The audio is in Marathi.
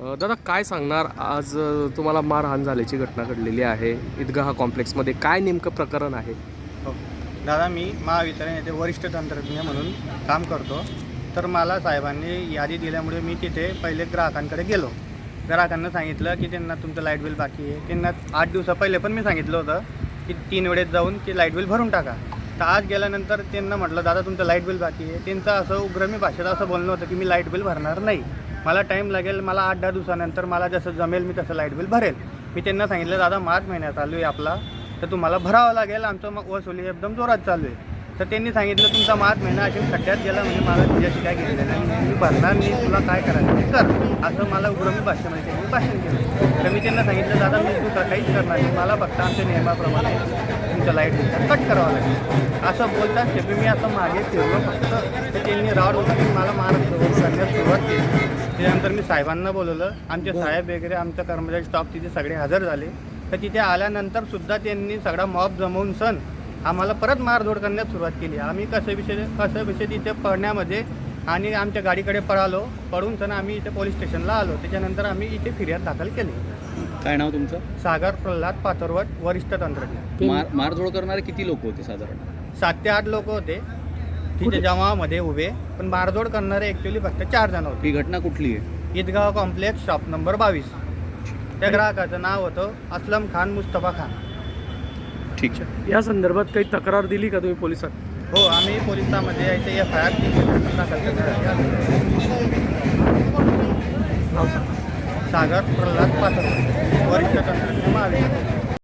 दादा काय सांगणार? आज तुम्हाला मारहाण झाल्याची घटना घडलेली आहे. ईदगाह कॉम्प्लेक्समध्ये काय नेमकं प्रकरण आहे? हो. दादा मी महावितरण येथे वरिष्ठ तंत्रज्ञ म्हणून काम करतो. तर मला साहेबांनी यादी दिल्यामुळे मी तिथे पहिले ग्राहकांकडे गेलो. ग्राहकांना सांगितलं की त्यांना तुमचं लाइट बिल बाकी आहे. त्यांना आठ दिवसा पहिले पण मी सांगितलं होतं की तीन वेळेस जाऊन की लाइट बिल भरून टाका. तर आज गेल्यानंतर त्यांना म्हटलं दादा तुमचं लाइट बिल बाकी आहे. त्यांचं असं उग्रमी भाषेत असं बोलणं होतं की मी लाइट बिल भरणार नाही. मला टाईम लागेल मला आठ दहा दिवसानंतर मला जसं जमेल मी तसं लाइट बिल भरेल. मी त्यांना सांगितलं दादा मार्च महिन्यात चालू आहे आपला तर तुम्हाला भरावं लागेल. आमचं मग वसुली एकदम जोरात चालू आहे. तर त्यांनी सांगितलं तुमचा मार्च महिना अशी खड्ड्यात गेला म्हणजे मला तुझ्याशी काय घेतलं नाही. मी भरणार नाही तुला काय करायचं ते कर. असं मला उग्रमी भाषेमध्ये त्यांनी भाषण केलं. तर मी त्यांना सांगितलं दादा मी तू काहीच करणार नाही. मला फक्त आमच्या नियमाप्रमाणे तुमचं लाइट बिल कट करावं लागेल. असं बोलताच ते मी असं मागे फिरलो फक्त. तर त्यांनी राड की मला मारत करण्यास सुरुवात केली. त्याच्यानंतर मी साहेबांना बोलवलं. आमचे साहेब वगैरे आमच्या कर्मचारी स्टाफ तिथे सगळे हजर झाले. तर तिथे आल्यानंतर सुद्धा त्यांनी सगळा मॉब जमवून सण आम्हाला परत मारधोड करण्यास सुरुवात केली. आम्ही कसं विषय कसं विषय तिथे पडण्यामध्ये आणि आमच्या गाडीकडे पळालो. पळून सण आम्ही इथे पोलीस स्टेशनला आलो. त्याच्यानंतर आम्ही इथे फिर्याद दाखल केली. काय नाव तुमचं? सागर प्रल्हाद पाथरवट वरिष्ठ तंत्रज्ञ. मार मारझोड करणारे किती लोक होते साधारण? सात ते आठ लोक होते. तिथे जमावामध्ये उभे पण मारधोड करणारे ॲक्च्युली फक्त चार जण होते. ही घटना कुठली आहे? ईदगाव कॉम्प्लेक्स शॉप नंबर बावीस. त्या ग्राहकाचं नाव होतं असलम खान मुस्तफा खान. ठीक आहे. या संदर्भात काही तक्रार दिली का तुम्ही पोलिसात? हो आम्ही पोलिसांमध्ये इथे एफ आय आर दाखल करण्यात नाव सांगा. सागर प्रल्हाद पात्र वरिष्ठ तंत्रज्ञ महाविद्यालय.